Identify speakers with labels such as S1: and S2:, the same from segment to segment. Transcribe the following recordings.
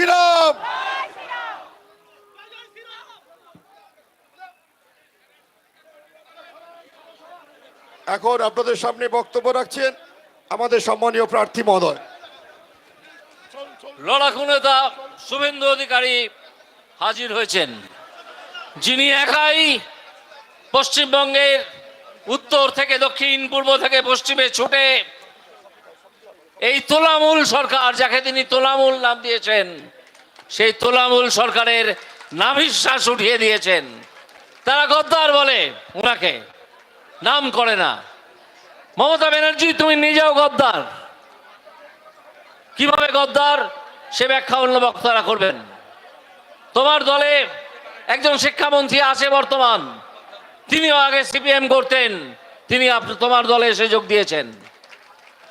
S1: শ্রীরাম এখন আপনাদের সামনে বক্তব্য রাখছেন আমাদের সম্মানীয় প্রার্থী মহোদয়
S2: লড়াকু নেতা শুভেন্দু অধিকারী হাজির হয়েছেন। যিনি একাই পশ্চিমবঙ্গের উত্তর থেকে দক্ষিণ, পূর্ব থেকে পশ্চিমে ছুটে এই তোলামূল সরকার যাকে তিনি তোলামূল নাম দিয়েছেন, সেই তোলামূল সরকারের নাভিশ্বাস উঠিয়ে দিয়েছেন। তারা গদ্দার বলে ওনাকে, নাম করে না। মমতা ব্যানার্জি, তুমি নিজেও গদ্দার। কীভাবে গদ্দার, সে ব্যাখ্যা অন্য বক্তারা করবেন। তোমার দলে একজন শিক্ষামন্ত্রী আছে বর্তমান, তিনিও আগে সিপিএম করতেন, তিনি তোমার দলে এসে যোগ দিয়েছেন।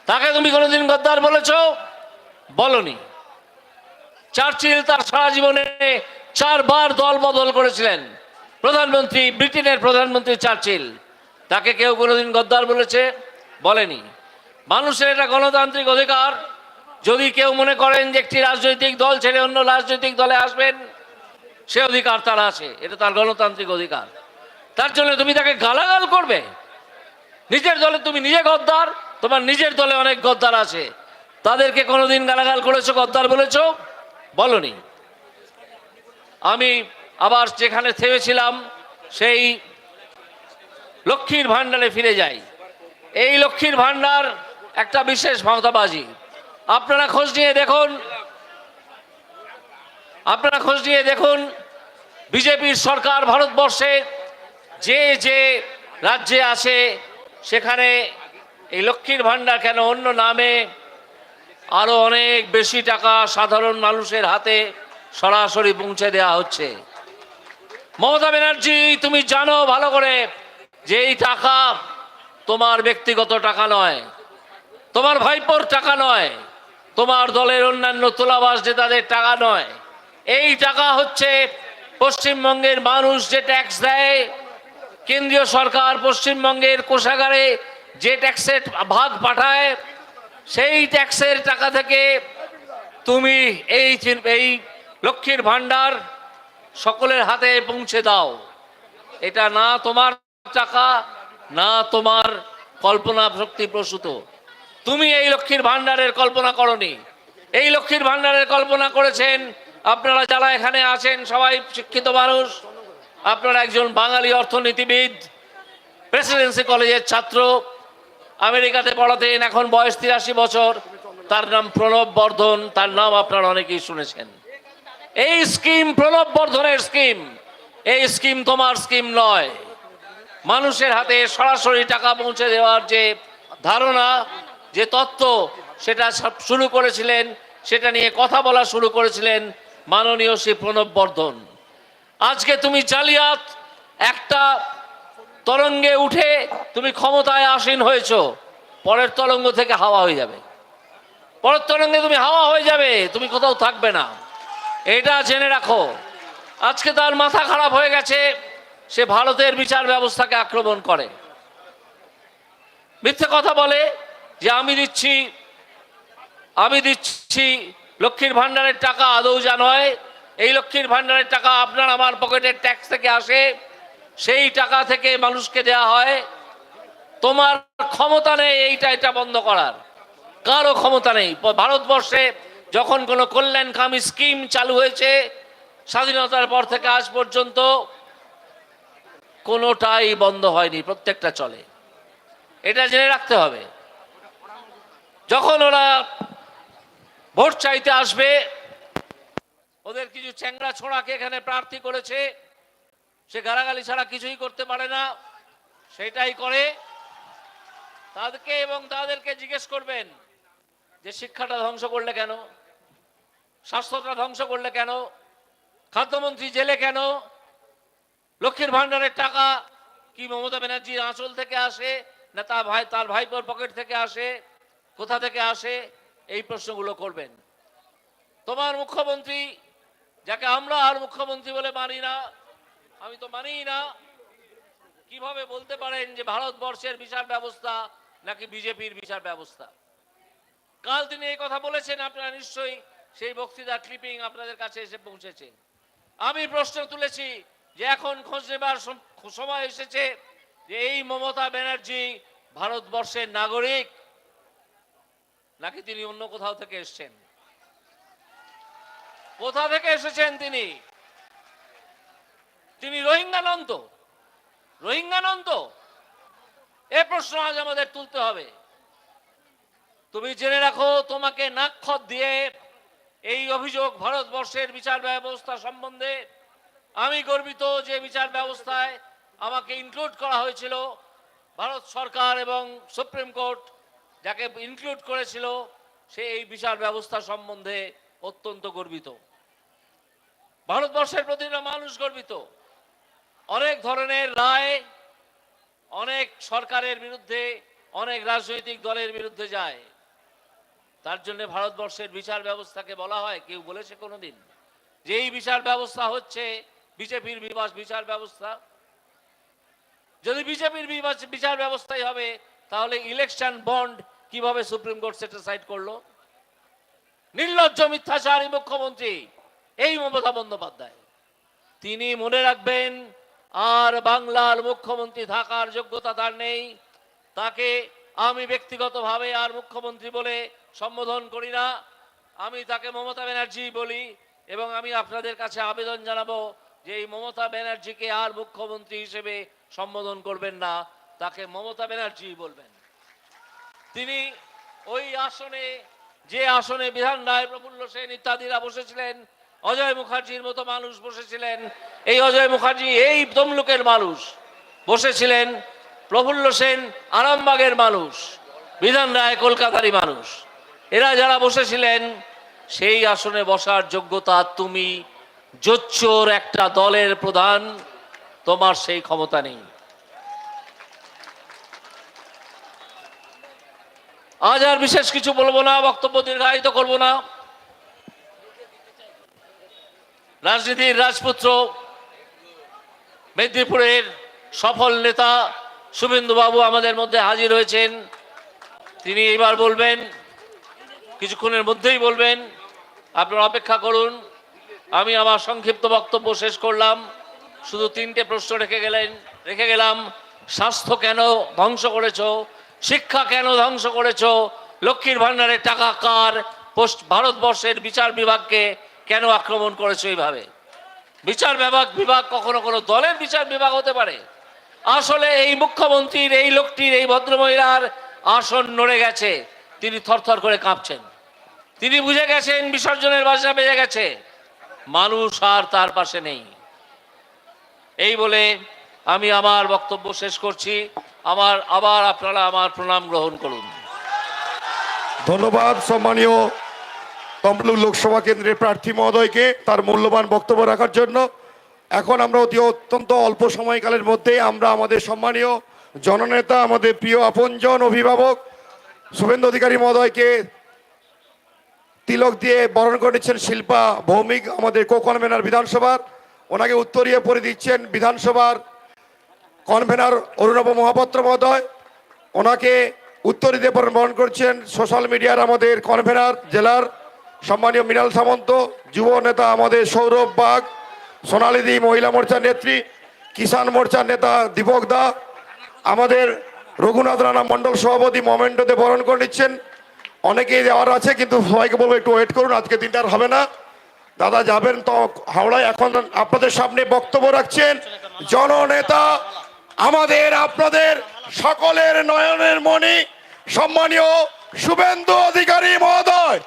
S2: তাকে তুমি কোনোদিন গদ্দার বলেছ? বলনি। চার্চিল তার সারা জীবনে চারবার দল বদল করেছিলেন। প্রধানমন্ত্রী, ব্রিটেনের প্রধানমন্ত্রী চার্চিল। তাকে কেউ কোনোদিন গদ্দার বলেছে? বলেনি। মানুষের এটা গণতান্ত্রিক অধিকার। যদি কেউ মনে করেন যে একটি রাজনৈতিক দল ছেড়ে অন্য রাজনৈতিক দলে আসবেন, সে অধিকার তার আছে। এটা তার গণতান্ত্রিক অধিকার। তার জন্য তুমি তাকে গালাগাল করবে। নিজের দলে তুমি নিজে গদ্দার। তোমার নিজের দলে অনেক গদ্দার আছে। তাদেরকে কোনোদিন গালাগাল করেছ, গদ্দার বলেছ? বলনি। আমি আবার যেখানে থেমেছিলাম, সেই লক্ষ্মীর ভাণ্ডারে ফিরে যাই। এই লক্ষ্মীর ভাণ্ডার একটা বিশেষ ভাওতাবাজি আপনারা খোঁজ নিয়ে দেখুন। আপনারা খোঁজ নিয়ে দেখুন, বিজেপির সরকার ভারতবর্ষে যে যে রাজ্যে আছে, সেখানে এই লক্ষ্মীর ভাণ্ডার কেন অন্য নামে? আরও অনেক বেশি টাকা সাধারণ মানুষের হাতে সরাসরি পৌঁছে দেওয়া হচ্ছে। মমতা ব্যানার্জি, তুমি জানো ভালো করে যে এই টাকা তোমার ব্যক্তিগত টাকা নয়, তোমার ভাইপোর টাকা নয়, তোমার দলের অন্যান্য তোলাবাস নেতাদের টাকা নয়। এই টাকা হচ্ছে পশ্চিমবঙ্গের মানুষ যে ট্যাক্স দেয়, কেন্দ্রীয় সরকার পশ্চিমবঙ্গের কোষাগারে যে ট্যাক্সের ভাগ পাঠায়, সেই ট্যাক্সের টাকা থেকে তুমি এই এই লক্ষ্মীর ভাণ্ডার সকলের হাতে পৌঁছে দাও। এটা না তোমার টাকা, না তোমার কল্পনা শক্তি প্রসূত। তুমি এই লক্ষ্মীর ভাণ্ডারের কল্পনা করনি। এই লক্ষ্মীর ভাণ্ডারের কল্পনা করেছেন। আপনারা যারা এখানে আছেন, সবাই শিক্ষিত মানুষ। আপনারা একজন বাঙালি অর্থনীতিবিদ, প্রেসিডেন্সি কলেজের ছাত্র। আমেরিকাতে পড়াতেন এখন বয়স তিরাশি বছর। তার নাম প্রণব বর্ধন, তার নাম আপনারা অনেকেই শুনেছেন। এই স্কিম, প্রণব বর্ধনের স্কিম, এই স্কিম তোমার স্কিম নয়। মানুষের হাতে সরাসরি টাকা পৌঁছে দেওয়ার যে ধারণা, যে তত্ত্ব, সেটা শুরু করেছিলেন, সেটা নিয়ে কথা বলা শুরু করেছিলেন মাননীয় শ্রী প্রণব বর্ধন। আজকে তুমি জালিয়াত একটা তরঙ্গে উঠে তুমি ক্ষমতায় আসীন হয়েছ, পরের তরঙ্গ থেকে হাওয়া হয়ে যাবে। পরের তরঙ্গে তুমি হাওয়া হয়ে যাবে, তুমি কোথাও থাকবে না। এটা জেনে রাখো। আজকে তার মাথা খারাপ হয়ে গেছে, সে ভারতের বিচার ব্যবস্থাকে আক্রমণ করে। মিথ্যে কথা বলে যে আমি দিচ্ছি আমি দিচ্ছি, লক্ষ্মীর ভাণ্ডারের টাকা আদৌ যা নয়, এই লক্ষ্মীর ভাণ্ডারের টাকা আপনার আমার পকেটের ট্যাক্স থেকে আসে। সেই টাকা থেকে মানুষকে দেয়া হয়, তোমার ক্ষমতা নেই এইটা, এটা বন্ধ করার। কারও ক্ষমতা নেই। ভারতবর্ষে যখন কোনো কল্যাণকামী স্কিম চালু হয়েছে, স্বাধীনতার পর থেকে আজ পর্যন্ত কোনোটাই বন্ধ হয়নি, প্রত্যেকটা চলে। এটা জেনে রাখতে হবে। যখন ওরা ভোট চাইতে আসবে, ওদের কিছু চ্যাংড়া ছোড়াকে এখানে প্রার্থী করেছে সে গালাগালি ছাড়া কিছুই করতে পারে না। সেটাই করে। তাদেরকে এবং তাদেরকে জিজ্ঞেস করবেন যে শিক্ষাটা ধ্বংস করলে কেন? স্বাস্থ্যটা ধ্বংস করলে কেন? খাদ্যমন্ত্রী জেলে কেন? লক্ষ্মীর ভাণ্ডারের টাকা কি মমতা ব্যানার্জির আঁচল থেকে আসে না তার ভাই তার ভাইপোর পকেট থেকে আসে? কোথা থেকে আসে? এই প্রশ্নগুলো করবেন। তোমার মুখ্যমন্ত্রী, যাকে আমরা আর মুখ্যমন্ত্রী বলে মানি না আমি তো মানিই না। কীভাবে বলতে পারেন যে ভারতবর্ষের বিচার ব্যবস্থা নাকি বিজেপির বিচার ব্যবস্থা? কাল তিনি এই কথা বলেছেন, আপনারা নিশ্চয়ই সেই বক্তৃতা ক্লিপিং আপনাদের কাছে এসে পৌঁছেছে আমি প্রশ্ন তুলেছি যে এখন খোঁজ নেবার সময় এসেছে যে এই মমতা ব্যানার্জি ভারতবর্ষের নাগরিক নাকি তিনি অন্য কোথাও থেকে এসেছেন? কোথা থেকে এসেছেন তিনি? তিনি রোহিঙ্গা নন তো রোহিঙ্গা নন তো এ প্রশ্ন আজ আমাদের তুলতে হবে। তুমি জেনে রাখো, তোমাকে নাক্ষর দিয়ে এই অভিযোগ ভারতবর্ষের বিচার ব্যবস্থা সম্বন্ধে আমি গর্বিত যে বিচার ব্যবস্থায় আমাকে ইনক্লুড করা হয়েছিল ভারত সরকার এবং সুপ্রিম কোর্ট, যাকে ইনক্লুড করেছিল সে এই বিচার ব্যবস্থা সম্বন্ধে অত্যন্ত গর্বিত। ভারতবর্ষের প্রতিটা মানুষ গর্বিত। অনেক ধরনের রায়, অনেক সরকারের বিরুদ্ধে, অনেক রাজনৈতিক দলের বিরুদ্ধে যায়। তার জন্য ভারতবর্ষের বিচার ব্যবস্থাকে বলা হয়, কেউ বলেছে কোনোদিন? যে এই বিচার ব্যবস্থা হচ্ছে, বিজেপির বিবাস বিচার ব্যবস্থা। যদি বিজেপির বিচার ব্যবস্থাই হবে, তাহলে ইলেকশন বন্ড কীভাবে সুপ্রিম কোর্ট সেটিসাইড করল? নির্লজ্জ মিথ্যাচারী মুখ্যমন্ত্রী, এই মমতা বন্দ্যোপাধ্যায়। তিনি মনে রাখবেন আর বাংলার মুখ্যমন্ত্রী থাকার যোগ্যতা তার নেই। তাকে আমি ব্যক্তিগতভাবে আর মুখ্যমন্ত্রী বলে সম্বোধন করি না। আমি তাকে মমতা ব্যানার্জি বলি এবং আমি আপনাদের কাছে আবেদন জানাব যে এই মমতা ব্যানার্জিকে আর মুখ্যমন্ত্রী হিসেবে সম্বোধন করবেন না, তাকে মমতা ব্যানার্জি বলবেন। তিনি ওই আসনে, যে আসনে বিধান রায় প্রফুল্ল সেন ইত্যাদিরা বসেছিলেন অজয় মুখার্জির মতো মানুষ বসেছিলেন। এই অজয় মুখার্জি এই তমলুকের মানুষ। বসেছিলেন প্রফুল্ল সেন আরামবাগের মানুষ, বিধান রায় কলকাতারই মানুষ। এরা যারা বসেছিলেন, সেই আসনে বসার যোগ্যতা তুমি জোচ্চোর একটা দলের প্রধান, তোমার সেই ক্ষমতা নেই। আজ আর বিশেষ কিছু বলব না, বক্তব্য দীর্ঘায়িত করব না। রাজনীতির রাজপুত্র মেদিনীপুরের সফল নেতা শুভেন্দু বাবু আমাদের মধ্যে হাজির হয়েছেন। তিনি এবার বলবেন, কিছুক্ষণের মধ্যেই বলবেন, আপনারা অপেক্ষা করুন, আমি আমার সংক্ষিপ্ত বক্তব্য শেষ করলাম। শুধু তিনটে প্রশ্ন রেখে গেলেন, রেখে গেলাম, স্বাস্থ্য কেন ধ্বংস করেছ, শিক্ষা কেন ধ্বংস করেছ, লক্ষ্মীর ভাণ্ডারের টাকা কার, পোস্ট ভারতবর্ষের বিচার বিভাগকে কেন আক্রমণ করেছ এইভাবে? বিচার বিভাগ বিভাগ কখনো কোনো দলের বিচার বিভাগ হতে পারে। আসলে এই মুখ্যমন্ত্রীর, এই লোকটির, এই ভদ্রমহিলার আসন নড়ে গেছে। তিনি থরথর করে কাঁপছেন। তিনি বুঝে গেছেন বিসর্জনের বাসা বেজে গেছে। মানুষ আর তার পাশে নেই। এই বলে আমি আমার বক্তব্য শেষ করছি। আমার, আবার আপনারা আমার প্রণাম গ্রহণ করুন।
S1: ধন্যবাদ, সম্মানীয় তমলুক লোকসভা কেন্দ্রের প্রার্থী মহোদয়কে তার মূল্যবান বক্তব্য রাখার জন্য। এখন আমরা অতি অত্যন্ত অল্প সময়কালের মধ্যে আমরা আমাদের সম্মানীয় জননেতা, আমাদের প্রিয় আপনজন অভিভাবক শুভেন্দু অধিকারী মহোদয়কে তিলক দিয়ে বরণ করেছেন শিল্পা ভৌমিক, আমাদের কো কনভেনার বিধানসভার। ওনাকে উত্তরীয় পরে দিচ্ছেন বিধানসভার কনভেনার অরুণব মহাপাত্র মহোদয়। ওনাকে উত্তর দিতে বরণ করছেন সোশ্যাল মিডিয়ার আমাদের কনভেনার জেলার সম্মানীয় মৃণাল সামন্ত, যুব নেতা আমাদের সৌরভ বাগ, সোনালিদি মহিলা মোর্চার নেত্রী, কিষাণ মোর্চার নেতা দীপক দা, আমাদের রঘুনাথ রানা মণ্ডল সভাপতি মোমেন্টোতে বরণ করে নিচ্ছেন। অনেকেই যাওয়ার আছে, কিন্তু সবাইকে বলব একটু ওয়েট করুন, আজকে দিনটা আর হবে না। দাদা যাবেন তো হাওড়ায়, এখন আপনাদের সামনে বক্তব্য রাখছেন জননেতা আমাদের, আপনাদের সকলের নয়নের মণি, সম্মানীয় শুভেন্দু অধিকারী মহোদয়।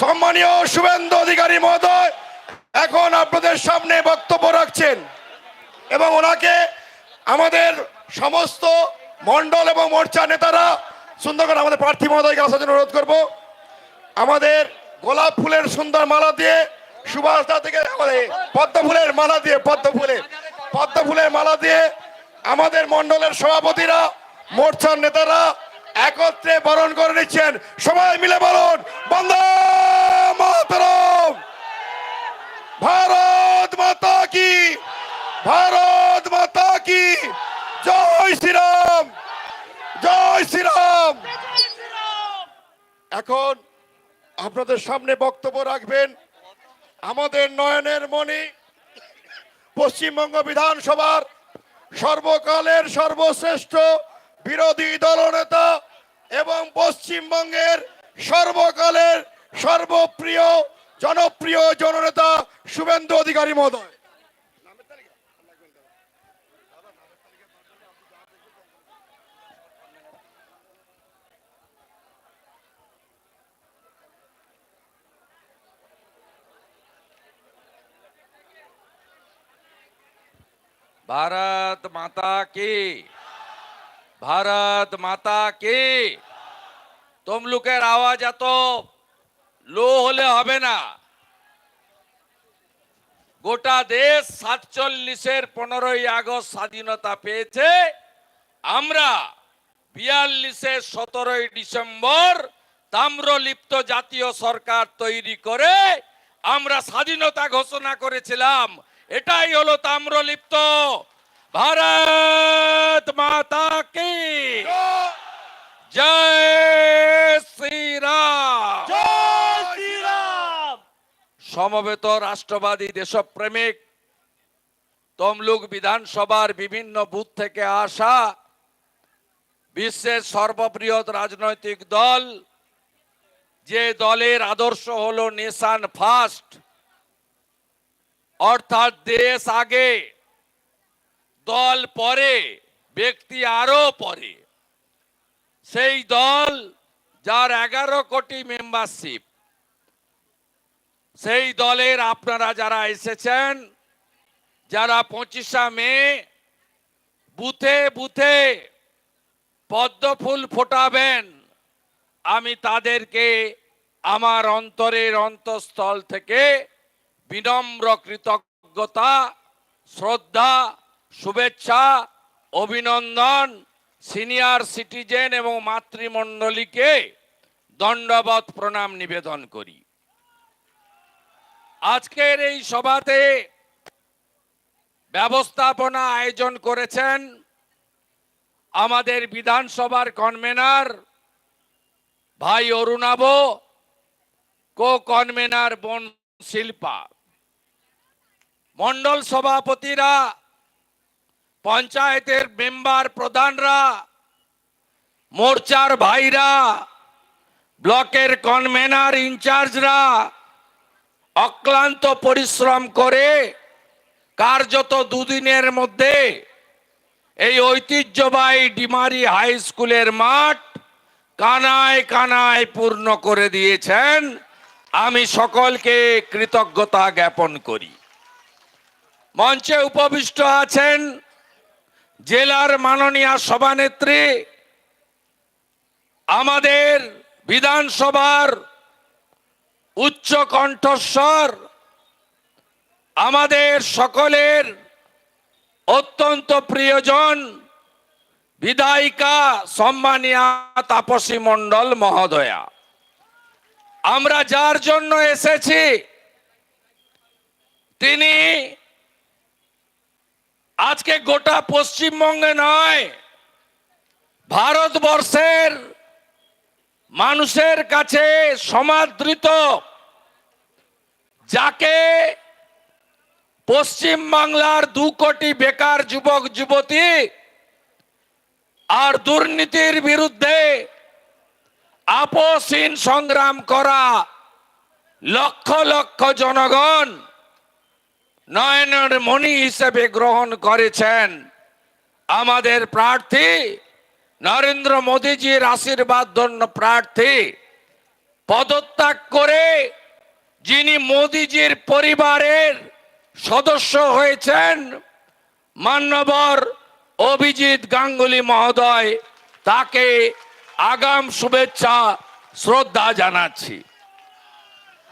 S1: সম্মানীয় শুভেন্দু অধিকারী মহোদয়, এখন আপনাদের সামনে বক্তব্য রাখছেন এবং ওনাকে আমাদের সমস্ত মণ্ডল এবং মোর্চা নেতারা সুন্দর করে আমাদের প্রার্থী মহোদয়কে আসার জন্য অনুরোধ করব। আমাদের গোলাপ ফুলের সুন্দর মালা দিয়ে সুভাষদা থেকে আমাদের পদ্ম ফুলের মালা দিয়ে, পদ্ম ফুলের পদ্ম ফুলের মালা দিয়ে আমাদের মণ্ডলের সভাপতিরা, মোর্চার নেতারা একত্রে বরণ করে নিচ্ছেন। সবাই মিলে বলুন, বন্দে মাতরম। ভারত মাতা কি? ভারত মাতা কি? জয় শ্রীরাম। জয় শ্রীরাম। এখন আপনাদের সামনে বক্তব্য রাখবেন আমাদের নয়নের মণি, পশ্চিমবঙ্গ বিধানসভার সর্বকালের সর্বশ্রেষ্ঠ বিরোধী দলনেতা এবং পশ্চিমবঙ্গের সর্বকালের সর্বপ্রিয় জনপ্রিয় জননেতা শুভেন্দু অধিকারী মহোদয়
S3: भारत माता की भारत माता की তমলুকের আওয়াজ এত লো হলে হবে না গোটা দেশ সাতচল্লিশের পনেরোই আগস্ট স্বাধীনতা পেয়েছে আমরা বিয়াল্লিশের সতেরোই ডিসেম্বর তাম্রলিপ্ত জাতীয় সরকার তৈরি করে আমরা স্বাধীনতা ঘোষণা করেছিলাম এটাই হলো তাম্রলিপ্ত ভারত মাতা কি? জয় শ্রীরাম। সমবেত রাষ্ট্রবাদী দেশপ্রেমিক তমলুক বিধানসভার বিভিন্ন বুথ থেকে আসা বিশ্বের সর্ববৃহৎ রাজনৈতিক দল যে দলের আদর্শ হলো নেশান ফার্স্ট অর্থাৎ দেশ আগে। দল পরে, ব্যক্তি আরও পরে। সেই দল যার এগারো কোটি মেম্বারশিপ সেই দলের আপনারা যারা এসেছেন, যারা পঁচিশা মে বুথে বুথে পদ্ম ফুল ফোটাবেন, আমি তাদেরকে আমার অন্তরের অন্তঃস্থল থেকে বিনম্র কৃতজ্ঞতা, শ্রদ্ধা শুভেচ্ছা, অভিনন্দন সিনিয়র সিটিজেন এবং মাতৃমণ্ডলীকে দণ্ডবত প্রণাম নিবেদন করি। আজকের এই সভাতে ব্যবস্থাপনা আয়োজন করেছেন আমাদের বিধানসভার কনভেনার ভাই অরুণাব কো কনভেনার বন শিল্পা। মন্ডল সভাপতিরা পঞ্চায়েতের মেম্বার প্রধানরা, মোর্চার ভাইরা, ব্লকের কনভেনার ইনচার্জরা, অক্লান্ত পরিশ্রম করে কার্যত দুদিনের মধ্যে এই ঐতিহ্যবাহী ডিমারি হাই স্কুলের মাঠ কানায় কানায় পূর্ণ করে দিয়েছেন। আমি সকলকে কৃতজ্ঞতা জ্ঞাপন করি। মঞ্চে উপবিষ্ট আছেন জেলার মাননীয় সভানেত্রী, আমাদের বিধানসভার উচ্চ কণ্ঠস্বর, আমাদের সকলের অত্যন্ত প্রিয়জন বিধায়িকা সম্মানিয়া তাপসী মণ্ডল মহোদয়া। আমরা যার জন্য এসেছি, তিনি আজকে গোটা পশ্চিমবঙ্গে নয়, ভারতবর্ষের মানুষের কাছে সমাদৃত। যাকে পশ্চিম বাংলার দু কোটি বেকার যুবক, যুবতী আর দুর্নীতির বিরুদ্ধে আপোষহীন সংগ্রাম করা লক্ষ লক্ষ জনগণ নয়নের মণি হিসেবে গ্রহণ করেছেন। আমাদের প্রার্থী নরেন্দ্র মোদীজির আশীর্বাদ ধন্য প্রার্থী। পদত্যাগ করে যিনি মোদীজির পরিবারের সদস্য হয়েছেন মান্যবর অভিজিৎ গাঙ্গুলি মহোদয়, তাকে আগাম শুভেচ্ছা, শ্রদ্ধা জানাচ্ছি।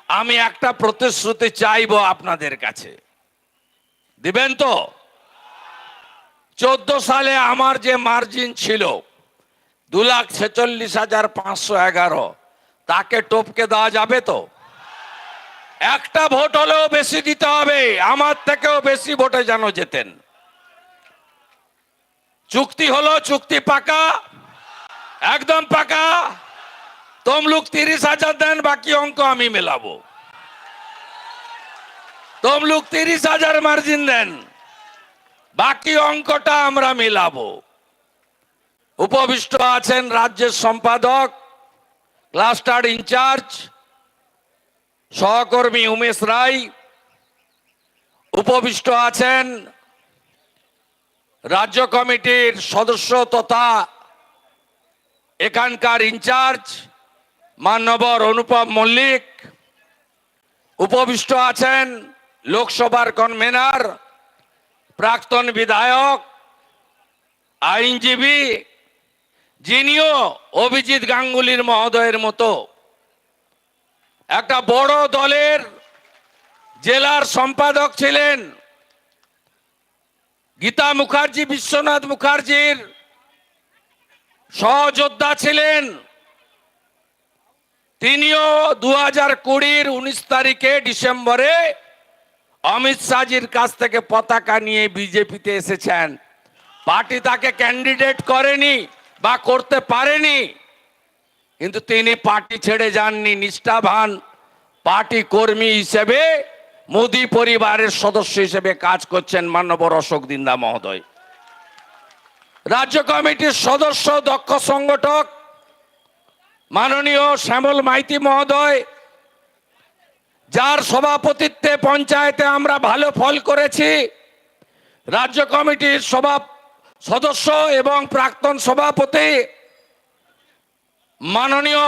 S3: আমি একটা প্রতিশ্রুতি চাইব আপনাদের কাছে। দিবেন তো? চোদ্দ সালে আমার যে মার্জিন ছিল, দু লাখ ছেচল্লিশ হাজার পাঁচশো এগারো, তাকে টপকে দেওয়া যাবে তো? একটা ভোট হলেও বেশি দিতে হবে, আমার থেকেও বেশি ভোটে যেন যেতেন চুক্তি হলো, চুক্তি পাকা, একদম পাকা। তমলুক তিরিশ হাজার দেন, বাকি অঙ্ক আমি মেলাবো। তমলুক তিরিশ হাজার মার্জিন দেন। বাকি অঙ্কটা আমরা মিলাবো। উপবিষ্ট আছেন রাজ্যের সম্পাদক, ক্লাস্টার ইনচার্জ, সহকর্মী উমেশ রায়। উপবিষ্ট আছেন রাজ্য কমিটির সদস্য তথা এখানকার ইনচার্জ মান্যবর অনুপম মল্লিক। উপবিষ্ট আছেন লোকসভার কনভেনার, প্রাক্তন বিধায়ক, আইনজীবী, যিনিও অভিজিৎ গাঙ্গুলির মহোদয়ের মতো। একটা বড় দলের জেলার সম্পাদক ছিলেন গীতা মুখার্জি, বিশ্বনাথ মুখার্জির সহযোদ্ধা ছিলেন। তিনিও দু হাজার কুড়ির উনিশ তারিখে ডিসেম্বরে অমিত শাহজির কাছ থেকে পতাকা নিয়ে বিজেপিতে এসেছেন। পার্টি তাকে ক্যান্ডিডেট করেনি বা করতে পারেনি। কিন্তু তিনি পার্টি ছেড়ে যাননি, নিষ্ঠাবান পার্টি কর্মী হিসেবে, মোদী পরিবারের সদস্য হিসেবে কাজ করছেন মান্যবর অশোক দিন্দা মহোদয়। রাজ্য কমিটির সদস্য, দক্ষ সংগঠক, মাননীয় শ্যামল মাইতি মহোদয় যার সভাপতিত্বে পঞ্চায়েতে আমরা ভালো ফল করেছি, রাজ্য কমিটির সভা সদস্য এবং প্রাক্তন সভাপতি মাননীয়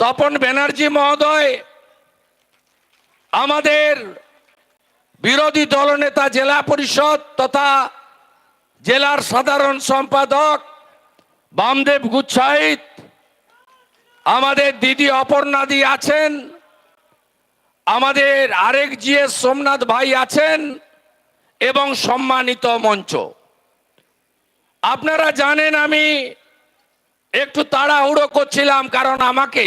S3: তপন ব্যানার্জি মহোদয়, আমাদের বিরোধী দলনেতা জেলা পরিষদ তথা জেলার সাধারণ সম্পাদক বামদেব গুচ্ছাইত, আমাদের দিদি অপর্ণাদি আছেন আমাদের আরেক জিএস সোমনাথ ভাই আছেন এবং সম্মানিত মঞ্চ। আপনারা জানেন আমি একটু তাড়াহুড়ো করছিলাম কারণ আমাকে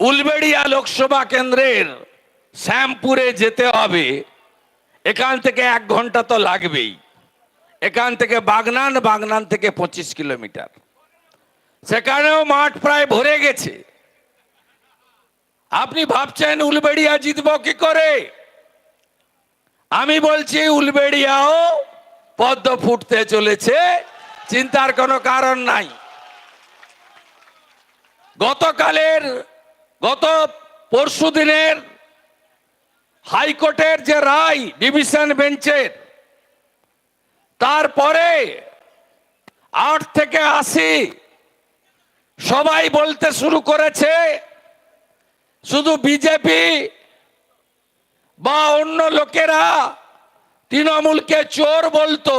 S3: উলবেড়িয়া লোকসভা কেন্দ্রের শ্যামপুরে যেতে হবে। এখান থেকে এক ঘণ্টা তো লাগবেই। এখান থেকে বাগনান বাগনান থেকে পঁচিশ কিলোমিটার। সেখানেও মাঠ প্রায় ভরে গেছে। আপনি ভাবছেন উলবেড়িয়া জিতব কি করে? আমি বলছি উলবেড়িয়াও পদ্ম ফুটতে চলেছে, চিন্তার কোনো কারণ নাই। গতকালের, গত পরশু দিনের হাইকোর্টের যে রায়, ডিভিশন বেঞ্চের, তারপরে আট থেকে আশি সবাই বলতে শুরু করেছে শুধু বিজেপি বা অন্য লোকেরা তৃণমূলকে চোর বলতো।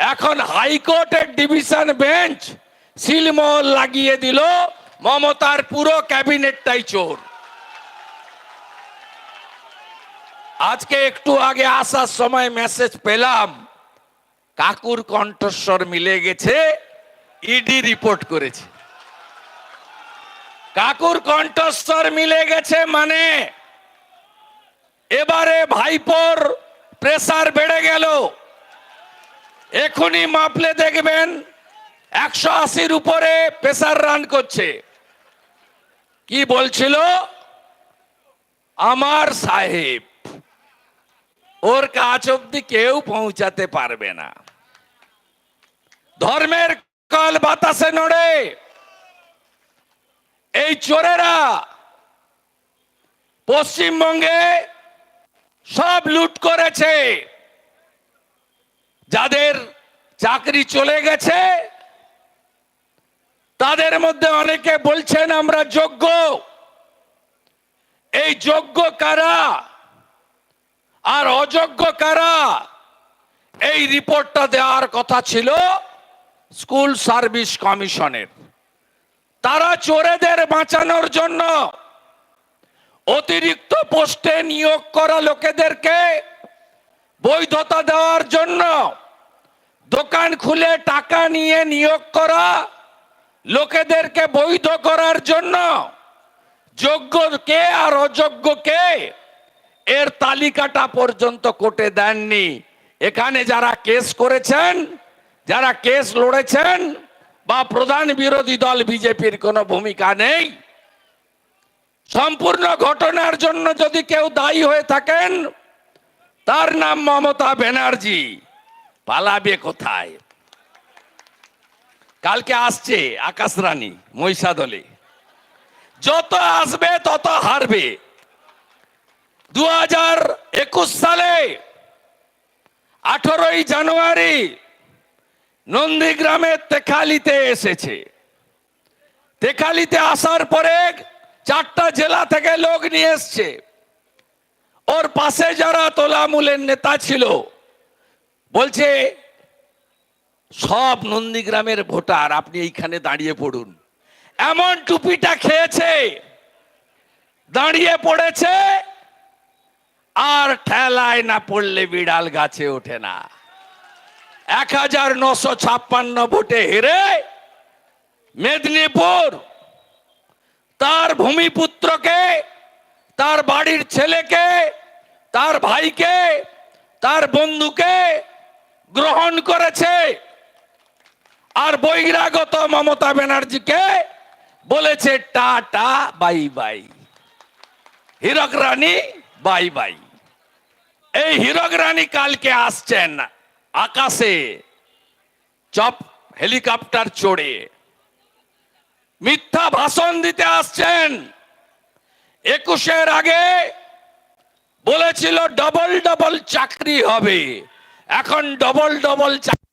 S3: এখন হাইকোর্টের ডিভিশন বেঞ্চ সিলমোহর লাগিয়ে দিল। মমতার পুরো ক্যাবিনেটটাই চোর। আজকে একটু আগে আসার সময় মেসেজ পেলাম। কাকুর কণ্ঠস্বর মিলে গেছে ইডি রিপোর্ট করেছে। কাকুর কণ্ঠস্বর মিলে গেছে মানে। এবারে ভাইপোর প্রেসার বেড়ে গেল। এখনই মাপলে দেখবেন একশো আশির উপরে প্রেসার রান করছে। কি বলছিল? আমার সাহেব, ওর কাছ অব্দি কেউ পৌঁছাতে পারবে না। ধর্মের কল বাতাসে নড়ে। এই চোরেরা পশ্চিমবঙ্গে সব লুট করেছে। যাদের চাকরি চলে গেছে, তাদের মধ্যে অনেকে বলছেন আমরা যোগ্য। এই যোগ্য কারা আর অযোগ্য কারা? এই রিপোর্টটা দেওয়ার কথা ছিল স্কুল সার্ভিস কমিশনের। তারা চোরেদের বাঁচানোর জন্য অতিরিক্ত পোস্টে নিয়োগ করা লোকেদেরকে বৈধতা দেওয়ার জন্য দোকান খুলে টাকা নিয়ে নিয়োগ করা লোকেদেরকে বৈধ করার জন্য যোগ্য কে আর অযোগ্য কে এর তালিকাটা পর্যন্ত কোটে দেননি। এখানে যারা কেস করেছেন, যারা কেস লড়েছেন বা প্রধান বিরোধী দল বিজেপির কোনো ভূমিকা নেই। সম্পূর্ণ ঘটনার জন্য যদি কেউ দায়ী হয়ে থাকেন, তার নাম মমতা ব্যানার্জি। পালাবে কোথায়? কালকে আসছে আকাশ রানী, মহিষাদলে। যত আসবে, তত হারবে। দু হাজার একুশ সালে আঠারোই জানুয়ারি নন্দীগ্রামের তেখালিতে এসেছে। তেখালিতে আসার পরে চারটা জেলা থেকে লোক নিয়ে এসছে। ওর পাশে যারা তোলামূলের নেতা ছিল, বলছে, সব নন্দীগ্রামের ভোটার, আপনি এইখানে দাঁড়িয়ে পড়ুন। এমন টুপিটা খেয়েছে, দাঁড়িয়ে পড়েছে, আর ঠেলায় না পড়লে বিড়াল গাছে ওঠে না। এক হাজার নশো ছাপ্পান্ন ভোটে হেরে মেদিনীপুর, তার ভূমিপুত্রকে, তার বাড়ির ছেলেকে, তার ভাইকে, তার বন্ধুকে গ্রহণ করেছে। আর বহিরাগত মমতা ব্যানার্জিকে বলেছে টাটা, বাই বাই। হীরক রানী, বাই বাই। এই হীরক রানী কালকে আসছেন। আকাশে, চপ হেলিকপ্টার চড়ে। মিথ্যা ভাষণ দিতে আসছেন। একুশের আগে বলেছিল ডবল ডবল চাকরি হবে। এখন ডবল ডবল চাকরি